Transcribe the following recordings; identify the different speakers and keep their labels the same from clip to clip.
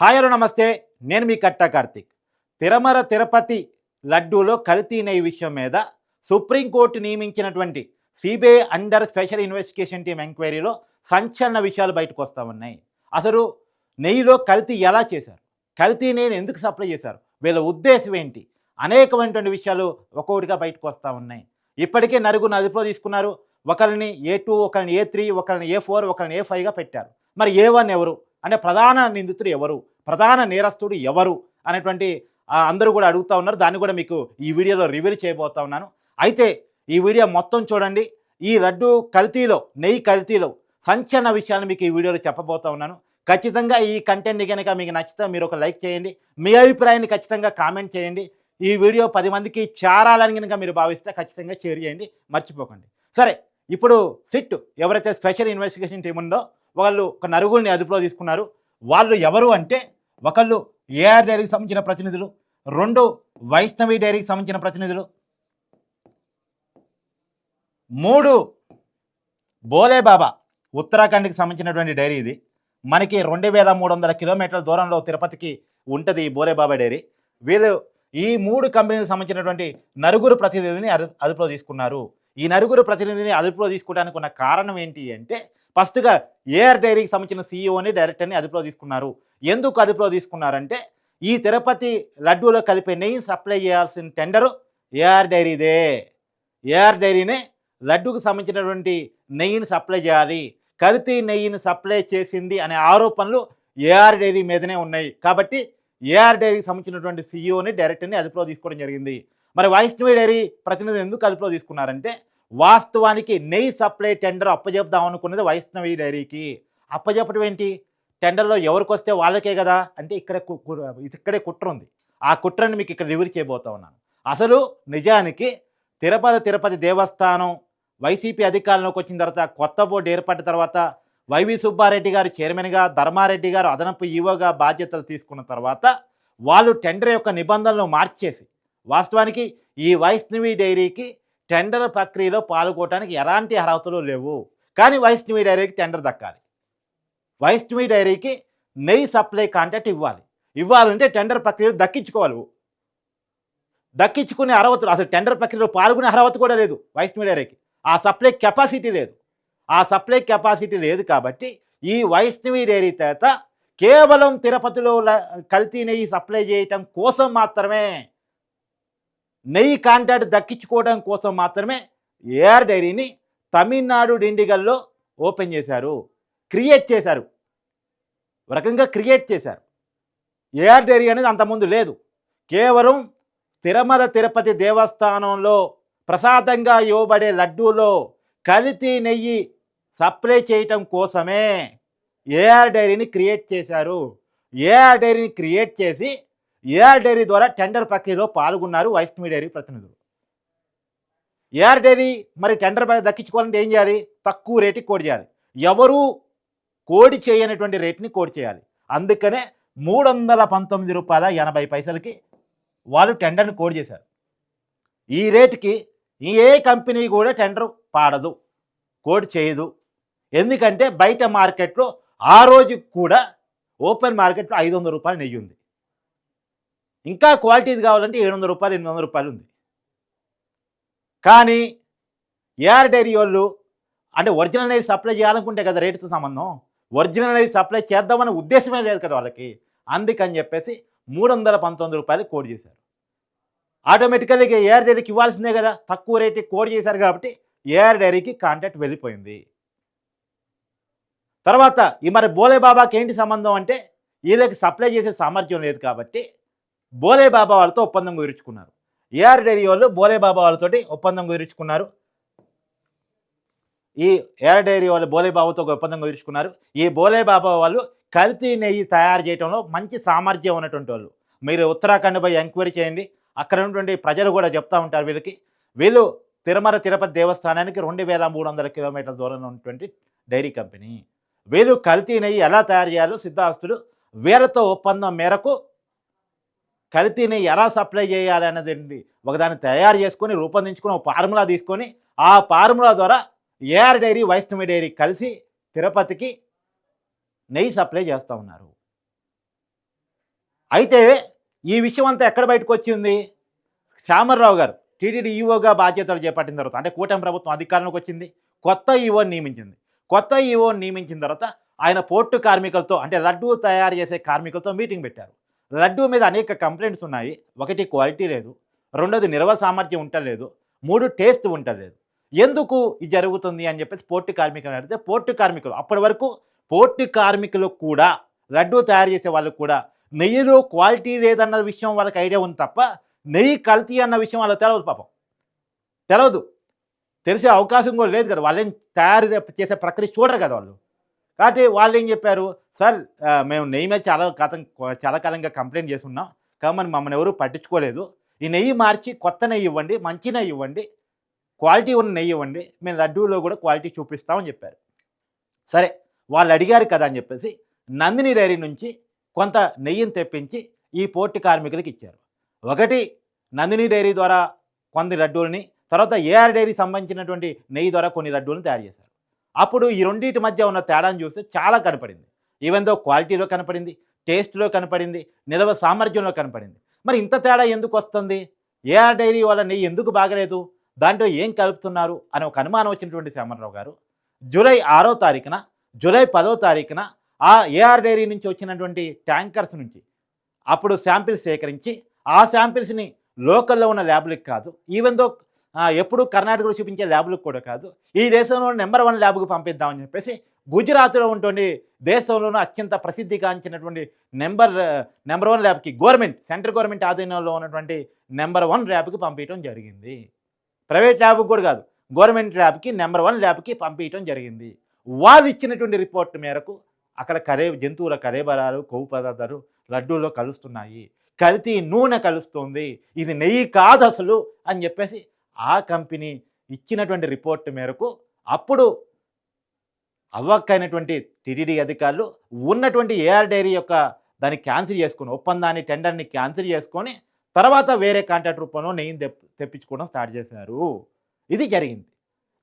Speaker 1: Hi hello నమస్తే. నేను మీ కట్టా కార్తిక్. తిరమర తిరుపతి లడ్డూలో కల్తీ నెయ్యి విషయం మీద supreme court నియమించినటువంటి CBI under special investigation team ఎంక్వైరీలో సంచలన విషయాలు బయటకు వస్తూ ఉన్నాయి. అసలు నెయ్యిలో కల్తీ ఎలా చేశారు? కల్తీ నెయ్యిని ఎందుకు సప్లై చేశారు? వీళ్ళ ఉద్దేశం ఏంటి? అనేకమైనటువంటి విషయాలు ఒక్కొక్కటిగా బయటకు వస్తూ ఉన్నాయి. ఇప్పటికే నరుగును అదుపులో తీసుకున్నారు. ఒకరిని ఏ టూ ఒకరిని ఏ త్రీ ఒకరిని ఏ ఫోర్ ఒకరిని ఏ ఫైవ్గా పెట్టారు. మరి ఏ వన్ ఎవరు? అంటే ప్రధాన నిందితుడు ఎవరు? ప్రధాన నేరస్తుడు ఎవరు? అనేటువంటి అందరూ కూడా అడుగుతూ ఉన్నారు. దాన్ని కూడా మీకు ఈ వీడియోలో రివీల్ చేయబోతా ఉన్నాను. అయితే ఈ వీడియో మొత్తం చూడండి. ఈ లడ్డు కల్తీలో నెయ్యి కల్తీలో సంచలన విషయాలు మీకు ఈ వీడియోలో చెప్పబోతా ఉన్నాను. ఖచ్చితంగా ఈ కంటెంట్ కనుక మీకు నచ్చితే మీరు ఒక లైక్ చేయండి. మీ అభిప్రాయాన్ని ఖచ్చితంగా కామెంట్ చేయండి. ఈ వీడియో పది మందికి చేరాలని కనుక మీరు భావిస్తే ఖచ్చితంగా షేర్ చేయండి. మర్చిపోకండి. సరే ఇప్పుడు సిట్ ఎవరైతే స్పెషల్ ఇన్వెస్టిగేషన్ టీం ఉందో వాళ్ళు ఒక నరుగుల్ని అదుపులో తీసుకున్నారు. వాళ్ళు ఎవరు అంటే ఒకళ్ళు ఏఆర్ డైరీకి సంబంధించిన ప్రతినిధులు రెండు వైష్ణవి డైరీకి సంబంధించిన ప్రతినిధులు మూడు బోలేబాబా ఉత్తరాఖండ్కి సంబంధించినటువంటి డైరీ ఇది. మనకి రెండు వేల మూడు వందల కిలోమీటర్ల దూరంలో తిరుపతికి ఉంటుంది ఈ బోలేబాబా డైరీ. వీళ్ళు ఈ మూడు కంపెనీలకు సంబంధించినటువంటి నలుగురు ప్రతినిధిని అదు అదుపులో తీసుకున్నారు. ఈ నలుగురు ప్రతినిధిని అదుపులో తీసుకోవడానికి ఉన్న కారణం ఏంటి అంటే ఫస్ట్గా ఏఆర్ డైరీకి సంబంధించిన సీఈఓని డైరెక్టర్ని అదుపులో తీసుకున్నారు. ఎందుకు అదుపులో తీసుకున్నారంటే ఈ తిరుపతి లడ్డూలో కలిపే నెయ్యి సప్లై చేయాల్సిన టెండరు ఏఆర్ డైరీదే. ఏఆర్ డైరీనే లడ్డూకు సంబంధించినటువంటి నెయ్యిని సప్లై చేయాలి. కల్తీ నెయ్యిని సప్లై చేసింది అనే ఆరోపణలు ఏఆర్ డైరీ మీదనే ఉన్నాయి. కాబట్టి ఏఆర్ డైరీకి సంబంధించినటువంటి సీఈఓని డైరెక్టర్ని అదుపులో తీసుకోవడం జరిగింది. మరి వైష్ణవి డైరీ ప్రతినిధిని ఎందుకు అదుపులో తీసుకున్నారంటే వాస్తవానికి నెయ్యి సప్లై టెండర్ అప్పజెప్దాం అనుకున్నది వైష్ణవి డైరీకి. అప్పజెప్పడం ఏంటి? టెండర్లో ఎవరికి వస్తే వాళ్ళకే కదా? అంటే ఇక్కడ కు- ఇక్కడే కుట్ర ఉంది. ఆ కుట్రని మీకు ఇక్కడ రివీల్ చేయబోతా ఉన్నాను. అసలు నిజానికి తిరుపతి తిరుపతి దేవస్థానం వైసీపీ అధికారంలోకి వచ్చిన తర్వాత కొత్త బోర్డు ఏర్పడిన తర్వాత వైవి సుబ్బారెడ్డి గారు చైర్మన్గా ధర్మారెడ్డి గారు అదనపు ఈవోగా బాధ్యతలు తీసుకున్న తర్వాత వాళ్ళు టెండర్ యొక్క నిబంధనలు మార్చేసి వాస్తవానికి ఈ వైష్ణవి డైరీకి టెండర్ ప్రక్రియలో పాల్గొనడానికి ఎలాంటి అర్హతలు లేవు. కానీ వైష్ణవి డైరీకి టెండర్ దక్కాలి. వైష్ణవి డైరీకి నెయ్యి సప్లై కాంట్రాక్ట్ ఇవ్వాలి. ఇవ్వాలంటే టెండర్ ప్రక్రియలో దక్కించుకోవాలి. దక్కించుకునే అర్హతలు అసలు టెండర్ ప్రక్రియలో పాల్గొనే అర్హత కూడా లేదు వైష్ణవి డైరీకి. ఆ సప్లై కెపాసిటీ లేదు. ఆ సప్లై కెపాసిటీ లేదు కాబట్టి ఈ వైష్ణవి డైరీ చేత కేవలం తిరుపతిలో కల్తీ నెయ్యి సప్లై చేయటం కోసం మాత్రమే నెయ్యి కాంట్రాక్ట్ దక్కించుకోవడం కోసం మాత్రమే ఏఆర్ డైరీని తమిళనాడు డిండిగల్లో ఓపెన్ చేశారు క్రియేట్ చేశారు. ఒక రకంగా క్రియేట్ చేశారు. ఏఆర్ డైరీ అనేది అంతకుముందు లేదు. కేవలం తిరుమల తిరుపతి దేవస్థానంలో ప్రసాదంగా ఇవ్వబడే లడ్డూలో కల్తీ నెయ్యి సప్లై చేయటం కోసమే ఏఆర్ డైరీని క్రియేట్ చేశారు. ఏఆర్ డైరీని క్రియేట్ చేసి ఏఆర్ డైరీ ద్వారా టెండర్ ప్రక్రియలో పాల్గొన్నారు వైష్ణవి డైరీ ప్రతినిధులు. ఏఆర్ డైరీ మరి టెండర్ పై దక్కించుకోవాలంటే ఏం చేయాలి? తక్కువ రేటుకి కోడి చేయాలి. ఎవరు కోడి చేయనటువంటి రేట్ని కోడి చేయాలి. అందుకనే మూడు వందల పంతొమ్మిది రూపాయల ఎనభై పైసలకి వాళ్ళు టెండర్ని కోడ్ చేశారు. ఈ రేటుకి ఏ కంపెనీ కూడా టెండర్ పాడదు కోడ్ చేయదు. ఎందుకంటే బయట మార్కెట్లో ఆ రోజు కూడా ఓపెన్ మార్కెట్లో ఐదు వందల రూపాయలు నెయ్యి ఉంది. ఇంకా క్వాలిటీది కావాలంటే ఏడు వందల రూపాయలు ఎనిమిది వందల రూపాయలు ఉంది. కానీ ఏఆర్ డైరీ వాళ్ళు అంటే ఒరిజినల్ అనేది సప్లై చేయాలనుకుంటే కదా రేటుతో సంబంధం? ఒరిజినల్ అనేది సప్లై చేద్దామనే ఉద్దేశమే లేదు కదా వాళ్ళకి. అందుకని చెప్పేసి మూడు వందల పంతొమ్మిది రూపాయలు కోడ్ చేశారు. ఆటోమేటికల్గా ఏఆర్ డైరీకి ఇవ్వాల్సిందే కదా. తక్కువ రేటుకి కోడ్ చేశారు కాబట్టి ఏఆర్ డైరీకి కాంటాక్ట్ వెళ్ళిపోయింది. తర్వాత ఈ మరి బోలే బాబాకి ఏంటి సంబంధం అంటే వీళ్ళకి సప్లై చేసే సామర్థ్యం లేదు కాబట్టి బోలే బాబా వాళ్ళతో ఒప్పందం కుదుర్చుకున్నారు. ఏఆర్ డైరీ వాళ్ళు బోలే బాబా వాళ్ళతోటి ఒప్పందం కుదుర్చుకున్నారు. ఈ ఏఆర్ డైరీ వాళ్ళు బోలే బాబాతో ఒక ఒప్పందం కుదుర్చుకున్నారు. ఈ బోలే బాబా వాళ్ళు కల్తీ నెయ్యి తయారు చేయడంలో మంచి సామర్థ్యం ఉన్నటువంటి వాళ్ళు. మీరు ఉత్తరాఖండ్ పోయి ఎంక్వైరీ చేయండి. అక్కడ ఉన్నటువంటి ప్రజలు కూడా చెప్తా ఉంటారు వీళ్ళకి. వీళ్ళు తిరుమల తిరుపతి దేవస్థానానికి రెండు వేల మూడు వందల కిలోమీటర్ల దూరంలో ఉన్నటువంటి డైరీ కంపెనీ. వీళ్ళు కల్తీ నెయ్యి ఎలా తయారు చేయాలో సిద్ధాస్తులు వీళ్ళతో ఒప్పందం మేరకు కల్తీని ఎలా సప్లై చేయాలి అనేది ఒకదాన్ని తయారు చేసుకొని రూపొందించుకుని ఒక ఫార్ములా తీసుకొని ఆ ఫార్ములా ద్వారా ఏఆర్ డైరీ వైష్ణవి డైరీ కలిసి తిరుపతికి నెయ్యి సప్లై చేస్తూ ఉన్నారు. అయితే ఈ విషయం అంతా ఎక్కడ బయటకు వచ్చింది? శ్యామర్రావు గారు టీటీడీ ఈఓగా బాధ్యతలు చేపట్టిన తర్వాత అంటే కూటమి ప్రభుత్వం అధికారంలోకి వచ్చింది కొత్త ఈఓని నియమించింది. కొత్త ఈఓని నియమించిన తర్వాత ఆయన పోర్టు కార్మికులతో అంటే లడ్డూ తయారు చేసే కార్మికులతో మీటింగ్ పెట్టారు. లడ్డూ మీద అనేక కంప్లైంట్స్ ఉన్నాయి. ఒకటి క్వాలిటీ లేదు. రెండోది నిల్వ సామర్థ్యం ఉండలేదు. మూడు టేస్ట్ ఉండలేదు. ఎందుకు ఇది జరుగుతుంది అని చెప్పేసి పోర్టు కార్మికులు అడిగితే పోర్టు కార్మికులు అప్పటి వరకు పోర్టు కార్మికులు కూడా లడ్డూ తయారు చేసే వాళ్ళకు కూడా నెయ్యిలో క్వాలిటీ లేదన్న విషయం వాళ్ళకి ఐడియా ఉంది తప్ప నెయ్యి కల్తీ అన్న విషయం వాళ్ళకి తెలవదు పాపం. తెలవదు. తెలిసే అవకాశం కూడా లేదు కదా. వాళ్ళేం తయారు చేసే ప్రక్రియ చూడరు కదా వాళ్ళు. కాబట్టి వాళ్ళు ఏం చెప్పారు? సార్ మేము నెయ్యి మీద చాలా కాలం చాలా కాలంగా కంప్లైంట్ చేస్తున్నాం. కాబట్టి మమ్మల్ని ఎవరు పట్టించుకోలేదు. ఈ నెయ్యి మార్చి కొత్త నెయ్యి ఇవ్వండి మంచి నెయ్యి ఇవ్వండి క్వాలిటీ ఉన్న నెయ్యి ఇవ్వండి మేము లడ్డూలో కూడా క్వాలిటీ చూపిస్తామని చెప్పారు. సరే వాళ్ళు అడిగారు కదా అని చెప్పేసి నందిని డైరీ నుంచి కొంత నెయ్యిని తెప్పించి ఈ పోర్టు కార్మికులకు ఇచ్చారు. ఒకటి నందిని డైరీ ద్వారా కొన్ని లడ్డూలని తర్వాత ఏఆర్ డైరీ సంబంధించినటువంటి నెయ్యి ద్వారా కొన్ని లడ్డూలను తయారు చేశారు. అప్పుడు ఈ రెండింటి మధ్య ఉన్న తేడాను చూస్తే చాలా కనపడింది. ఈవెన్ దో క్వాలిటీలో కనపడింది టేస్ట్లో కనపడింది నిలవ సామర్థ్యంలో కనపడింది. మరి ఇంత తేడా ఎందుకు వస్తుంది? ఏఆర్ డైరీ వాళ్ళ నెయ్యి ఎందుకు బాగలేదు? దాంట్లో ఏం కలుపుతున్నారు? అని ఒక అనుమానం వచ్చినటువంటి శ్యామరావు గారు జూలై ఆరో తారీఖున జూలై పదో తారీఖున ఆ ఏఆర్ డైరీ నుంచి వచ్చినటువంటి ట్యాంకర్స్ నుంచి అప్పుడు శాంపిల్స్ సేకరించి ఆ శాంపిల్స్ని లోకల్లో ఉన్న ల్యాబ్లకి కాదు ఈవెన్ దో ఎప్పుడు కర్ణాటకలో చూపించే ల్యాబ్లకు కూడా కాదు. ఈ దేశంలో నెంబర్ వన్ ల్యాబ్కు పంపిద్దామని చెప్పేసి గుజరాత్లో ఉన్నటువంటి దేశంలోనూ అత్యంత ప్రసిద్ధిగాంచినటువంటి నెంబర్ నెంబర్ వన్ ల్యాబ్కి గవర్నమెంట్ సెంట్రల్ గవర్నమెంట్ ఆధీనంలో ఉన్నటువంటి నెంబర్ వన్ ల్యాబ్కి పంపించడం జరిగింది. ప్రైవేట్ ల్యాబ్కి కూడా కాదు గవర్నమెంట్ ల్యాబ్కి నెంబర్ వన్ ల్యాబ్కి పంపించడం జరిగింది. వాళ్ళు ఇచ్చినటువంటి రిపోర్ట్ మేరకు అక్కడ కరే జంతువుల కరేబరాలు కొవ్వు పదార్థాలు లడ్డూలో కలుస్తున్నాయి. కల్తీ నూనె కలుస్తుంది. ఇది నెయ్యి కాదు అసలు అని చెప్పేసి ఆ కంపెనీ ఇచ్చినటువంటి రిపోర్ట్ మేరకు అప్పుడు అవ్వక్కైనటువంటి టిడిడి అధికారులు ఉన్నటువంటి ఏఆర్ డైరీ యొక్క దాన్ని క్యాన్సిల్ చేసుకుని ఒప్పందాన్ని టెండర్ని క్యాన్సిల్ చేసుకొని తర్వాత వేరే కాంట్రాక్ట్ రూపంలో నేను తెప్పించుకోవడం స్టార్ట్ చేశారు. ఇది జరిగింది.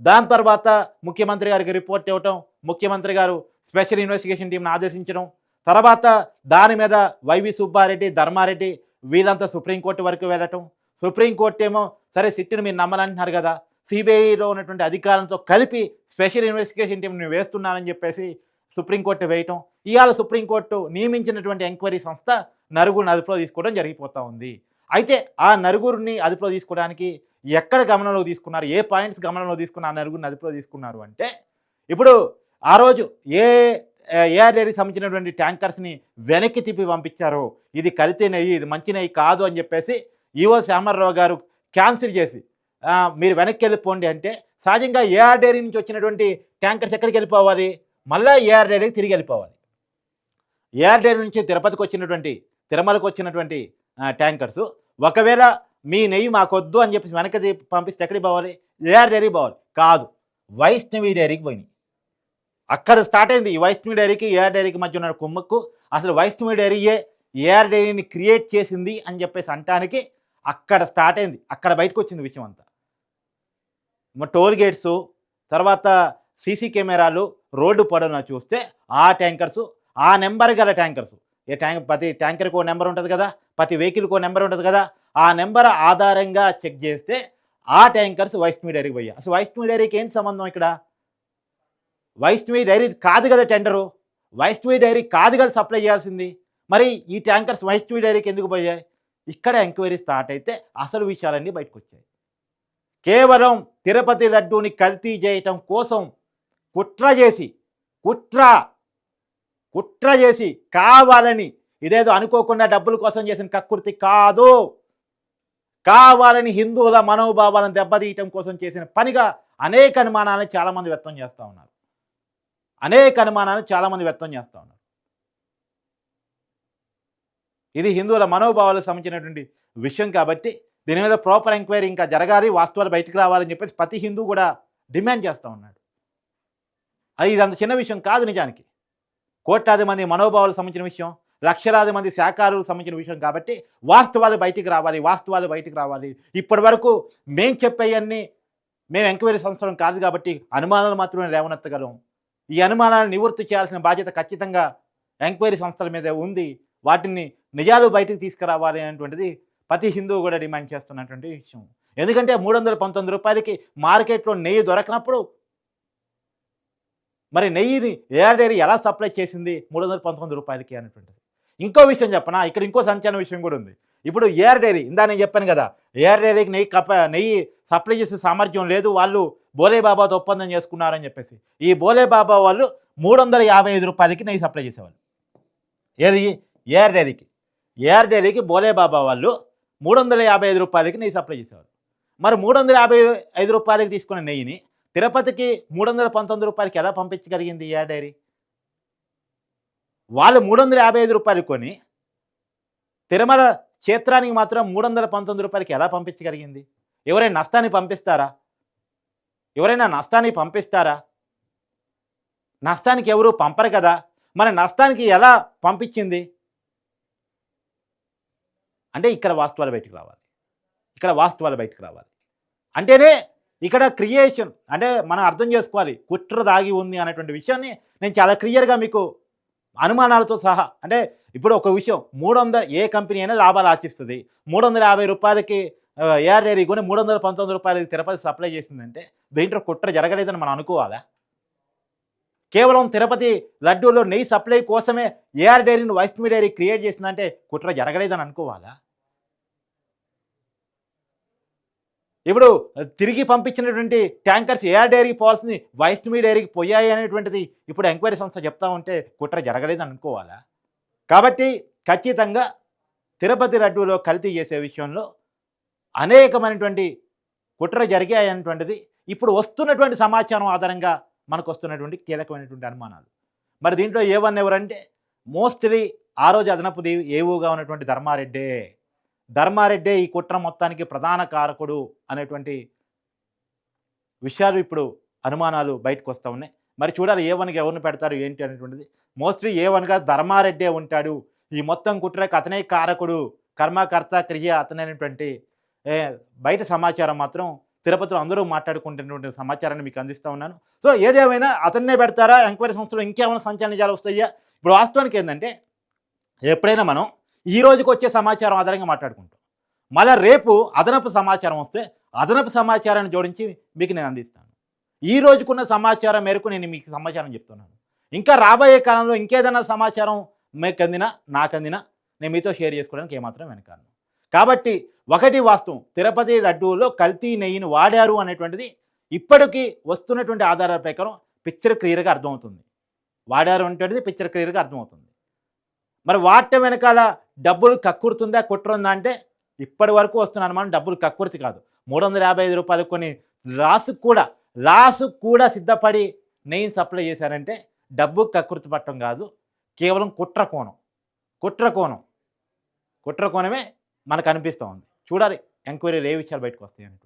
Speaker 1: దాని తర్వాత ముఖ్యమంత్రి గారికి రిపోర్ట్ ఇవ్వటం ముఖ్యమంత్రి గారు స్పెషల్ ఇన్వెస్టిగేషన్ టీంను ఆదేశించడం తర్వాత దాని మీద వైవి సుబ్బారెడ్డి ధర్మారెడ్డి వీళ్ళంతా సుప్రీంకోర్టు వరకు వెళ్ళటం. సుప్రీంకోర్టు ఏమో సరే సిట్టిని మీరు నమ్మాలంటున్నారు కదా. సిబిఐలో ఉన్నటువంటి అధికారులతో కలిపి స్పెషల్ ఇన్వెస్టిగేషన్ టీంని వేస్తున్నానని చెప్పేసి సుప్రీంకోర్టు వేయటం ఇవాళ సుప్రీంకోర్టు నియమించినటువంటి ఎంక్వైరీ సంస్థ నరుగురిని అదుపులో తీసుకోవడం జరిగిపోతూ ఉంది. అయితే ఆ నలుగురిని అదుపులో తీసుకోవడానికి ఎక్కడ గమనంలో తీసుకున్నారు? ఏ పాయింట్స్ గమనంలో తీసుకున్న ఆ నరుగురిని అదుపులో తీసుకున్నారు అంటే ఇప్పుడు ఆ రోజు ఏ ఏఆర్ డైరీకి సంబంధించినటువంటి ట్యాంకర్స్ని వెనక్కి తిప్పి పంపించారు. ఇది కలితే నెయ్యి ఇది మంచి నెయ్యి కాదు అని చెప్పేసి ఈవో శ్యామరావు గారు క్యాన్సిల్ చేసి మీరు వెనక్కి వెళ్ళిపోండి అంటే సహజంగా ఏఆర్ డైరీ నుంచి వచ్చినటువంటి ట్యాంకర్స్ ఎక్కడికి వెళ్ళిపోవాలి? మళ్ళీ ఏఆర్ డైరీకి తిరిగి వెళ్ళిపోవాలి. ఏఆర్ డైరీ నుంచి తిరుపతికి వచ్చినటువంటి తిరుమలకు వచ్చినటువంటి ట్యాంకర్స్ ఒకవేళ మీ నెయ్యి మాకొద్దు అని చెప్పేసి వెనక్కి పంపిస్తే ఎక్కడికి పోవాలి? ఏఆర్ డైరీకి పోవాలి. కాదు వైష్ణవి డైరీకి పోయినాయి. అక్కడ స్టార్ట్ అయింది ఈ వైష్ణవి డైరీకి ఏఆర్ డైరీకి మధ్య ఉన్న కుమ్మక్కు. అసలు వైష్ణవి డైరీయే ఏఆర్ డైరీని క్రియేట్ చేసింది అని చెప్పేసి అంటానికి అక్కడ స్టార్ట్ అయింది. అక్కడ బయటకు వచ్చింది విషయం అంతా. టోల్ గేట్స్ తర్వాత సీసీ కెమెరాలు రోడ్డు పొడవున చూస్తే ఆ ట్యాంకర్స్ ఆ నెంబర్ గల ట్యాంకర్స్ ఏ ట్యాంక్ ప్రతి ట్యాంకర్కి ఓ నెంబర్ ఉంటుంది కదా? ప్రతి వెహికల్కి ఓ నెంబర్ ఉంటుంది కదా? ఆ నెంబర్ ఆధారంగా చెక్ చేస్తే ఆ ట్యాంకర్స్ వైష్ణవి డైరీకి పోయాయి. అసలు వైష్ణవి డైరీకి ఏంటి సంబంధం ఇక్కడ? వైష్ణవి డైరీ కాదు కదా టెండరు వైష్ణవి డైరీ కాదు కదా సప్లై చేయాల్సింది? మరి ఈ ట్యాంకర్స్ వైష్ణవి డైరీకి ఎందుకు పోయాయి? ఇక్కడ ఎంక్వైరీ స్టార్ట్ అయితే అసలు విషయాలన్నీ బయటకు వచ్చాయి కేవలం తిరుపతి లడ్డూని కల్తీ చేయటం కోసం కుట్ర చేసి కుట్ర కుట్ర చేసి కావాలని ఇదేదో అనుకోకుండా డబ్బుల కోసం చేసిన కక్కుర్తి కాదు. కావాలని హిందువుల మనోభావాలను దెబ్బతీయటం కోసం చేసిన పనిగా అనేక అనుమానాలను చాలామంది వ్యక్తం చేస్తూ ఉన్నారు. అనేక అనుమానాలను చాలామంది వ్యక్తం చేస్తూ ఉన్నారు. ఇది హిందువుల మనోభావాలకు సంబంధించినటువంటి విషయం కాబట్టి దీని మీద ప్రాపర్ ఎంక్వైరీ ఇంకా జరగాలి వాస్తవాలు బయటకు రావాలని చెప్పేసి ప్రతి హిందూ కూడా డిమాండ్ చేస్తూ ఉన్నాడు. అది ఇది అంత చిన్న విషయం కాదు నిజానికి. కోట్లాది మంది మనోభావాలకు సంబంధించిన విషయం లక్షలాది మంది శాఖాలకు సంబంధించిన విషయం కాబట్టి వాస్తవాలు బయటికి రావాలి వాస్తవాలు బయటికి రావాలి. ఇప్పటి వరకు మేం చెప్పేవన్నీ మేము ఎంక్వైరీ సంవత్సరం కాదు కాబట్టి అనుమానాలు మాత్రమే లేవనెత్తగలం. ఈ అనుమానాలను నివృత్తి చేయాల్సిన బాధ్యత ఖచ్చితంగా ఎంక్వైరీ సంస్థల మీద ఉంది. వాటిని నిజాలు బయటికి తీసుకురావాలి అనేటువంటిది ప్రతి హిందువు కూడా డిమాండ్ చేస్తున్నటువంటి విషయం. ఎందుకంటే మూడు వందల పంతొమ్మిది రూపాయలకి మార్కెట్లో నెయ్యి దొరకనప్పుడు మరి నెయ్యిని ఏఆర్ డైరీ ఎలా సప్లై చేసింది మూడు వందల పంతొమ్మిది రూపాయలకి అనేటువంటిది. ఇంకో విషయం చెప్పనా? ఇక్కడ ఇంకో సంచలన విషయం కూడా ఉంది. ఇప్పుడు ఏఆర్ డైరీ ఇందా నేను చెప్పాను కదా ఏఆర్ డైరీకి నెయ్యి కప్ప నెయ్యి సప్లై చేసే సామర్థ్యం లేదు వాళ్ళు బోలేబాబాతో ఒప్పందం చేసుకున్నారని చెప్పేసి. ఈ బోలేబాబా వాళ్ళు మూడు వందల యాభై ఐదు రూపాయలకి నెయ్యి సప్లై చేసేవాళ్ళు. ఏది? ఏఆర్ డైరీకి. ఏఆర్ డైరీకి బోలేబాబా వాళ్ళు మూడు వందల యాభై ఐదు రూపాయలకి నెయ్యి సప్లై చేసేవారు. మరి మూడు వందల యాభై ఐదు రూపాయలకి తీసుకున్న నెయ్యిని తిరుపతికి మూడు వందల పంతొమ్మిది రూపాయలకి ఎలా పంపించగలిగింది ఏఆర్ డైరీ? వాళ్ళు మూడు వందల యాభై ఐదు రూపాయలు కొని తిరుమల క్షేత్రానికి మాత్రం మూడు వందల పంతొమ్మిది రూపాయలకి ఎలా పంపించగలిగింది? ఎవరైనా నష్టాన్ని పంపిస్తారా? ఎవరైనా నష్టాన్ని పంపిస్తారా? నష్టానికి ఎవరు పంపరు కదా. మరి నష్టానికి ఎలా పంపించింది? అంటే ఇక్కడ వాస్తవాలు బయటకు రావాలి. ఇక్కడ వాస్తవాలు బయటకు రావాలి. అంటేనే ఇక్కడ క్రియేషన్ అంటే మనం అర్థం చేసుకోవాలి. కుట్ర దాగి ఉంది అనేటువంటి విషయాన్ని నేను చాలా క్లియర్గా మీకు అనుమానాలతో సహా అంటే ఇప్పుడు ఒక విషయం మూడు వందల ఏ కంపెనీ అయినా లాభాలు ఆశిస్తుంది. మూడు వందల యాభై రూపాయలకి ఏఆర్ డైరీ కొని మూడు వందల పంతొమ్మిది రూపాయలకి తిరుపతి సప్లై చేసిందంటే దీంట్లో కుట్ర జరగలేదని మనం అనుకోవాలా? కేవలం తిరుపతి లడ్డూలో నెయ్యి సప్లై కోసమే ఏఆర్ డైరీని వైష్ణవి డైరీ క్రియేట్ చేసిందంటే కుట్ర జరగలేదని అనుకోవాలా? ఇప్పుడు తిరిగి పంపించినటువంటి ట్యాంకర్స్ ఏఆర్ డైరీకి పోవాల్సింది వైష్ణవి డైరీకి పోయాయి అనేటువంటిది ఇప్పుడు ఎంక్వైరీ సంస్థ చెప్తా ఉంటే కుట్ర జరగలేదని అనుకోవాలా? కాబట్టి ఖచ్చితంగా తిరుపతి లడ్డూలో కల్తీ చేసే విషయంలో అనేకమైనటువంటి కుట్ర జరిగాయనేటువంటిది ఇప్పుడు వస్తున్నటువంటి సమాచారం ఆధారంగా మనకు వస్తున్నటువంటి కీలకమైనటువంటి అనుమానాలు. మరి దీంట్లో ఏ వన్ ఎవరంటే మోస్ట్లీ ఆ రోజు అదనపు దేవి ఏవుగా ఉన్నటువంటి ధర్మారెడ్డే. ధర్మారెడ్డే ఈ కుట్ర మొత్తానికి ప్రధాన కారకుడు అనేటువంటి విషయాలు ఇప్పుడు అనుమానాలు బయటకు వస్తూ ఉన్నాయి. మరి చూడాలి ఏ వన్కి ఎవరిని పెడతారు ఏంటి అనేటువంటిది. మోస్ట్లీ ఏ వన్గా ధర్మారెడ్డే ఉంటాడు. ఈ మొత్తం కుట్రకు అతనే కారకుడు కర్మకర్త క్రియ అతనైనటువంటి బయట సమాచారం మాత్రం తిరుపతిలో అందరూ మాట్లాడుకుంటున్నటువంటి సమాచారాన్ని మీకు అందిస్తూ ఉన్నాను. సో ఏదేమైనా అతన్నే పెడతారా? ఎంక్వైరీ సంస్థలో ఇంకేమైనా సంచలన నిజాలు వస్తాయా? ఇప్పుడు వాస్తవానికి ఏంటంటే ఎప్పుడైనా మనం ఈ రోజుకి వచ్చే సమాచారం ఆధారంగా మాట్లాడుకుంటాం. మళ్ళీ రేపు అదనపు సమాచారం వస్తే అదనపు సమాచారాన్ని జోడించి మీకు నేను అందిస్తాను. ఈ రోజుకున్న సమాచారం మేరకు నేను మీకు సమాచారం చెప్తున్నాను. ఇంకా రాబోయే కాలంలో ఇంకేదైనా సమాచారం మీకు అందినా నాకు అందినా నేను మీతో షేర్ చేసుకోవడానికి ఏమాత్రం వెనకాను కాబట్టి ఒకటి వాస్తవం తిరుపతి లడ్డూలో కల్తీ నెయ్యిని వాడారు అనేటువంటిది ఇప్పటికీ వస్తున్నటువంటి ఆధారాల ప్రకారం పిక్చర్ క్లియర్గా అర్థమవుతుంది. వాడారు అనేటువంటిది పిక్చర్ క్లియర్గా అర్థమవుతుంది. మరి వాడటం వెనకాల డబ్బులు కక్కురుతుందా కుట్రుందా అంటే ఇప్పటి వరకు వస్తున్న అనుమానం డబ్బులు కక్కుర్తి కాదు. మూడు వందల యాభై ఐదు రూపాయలు కొన్ని లాసుకు కూడా లాసుకు కూడా సిద్ధపడి నెయ్యిని సప్లై చేశారంటే డబ్బు కక్కుర్తి పట్టడం కాదు కేవలం కుట్ర కోణం. కుట్ర కోణం. కుట్ర కోణమే మనకు అనిపిస్తూ ఉంది చూడాలి ఎంక్వైరీలు ఏ విషయాలు బయటకు వస్తాయని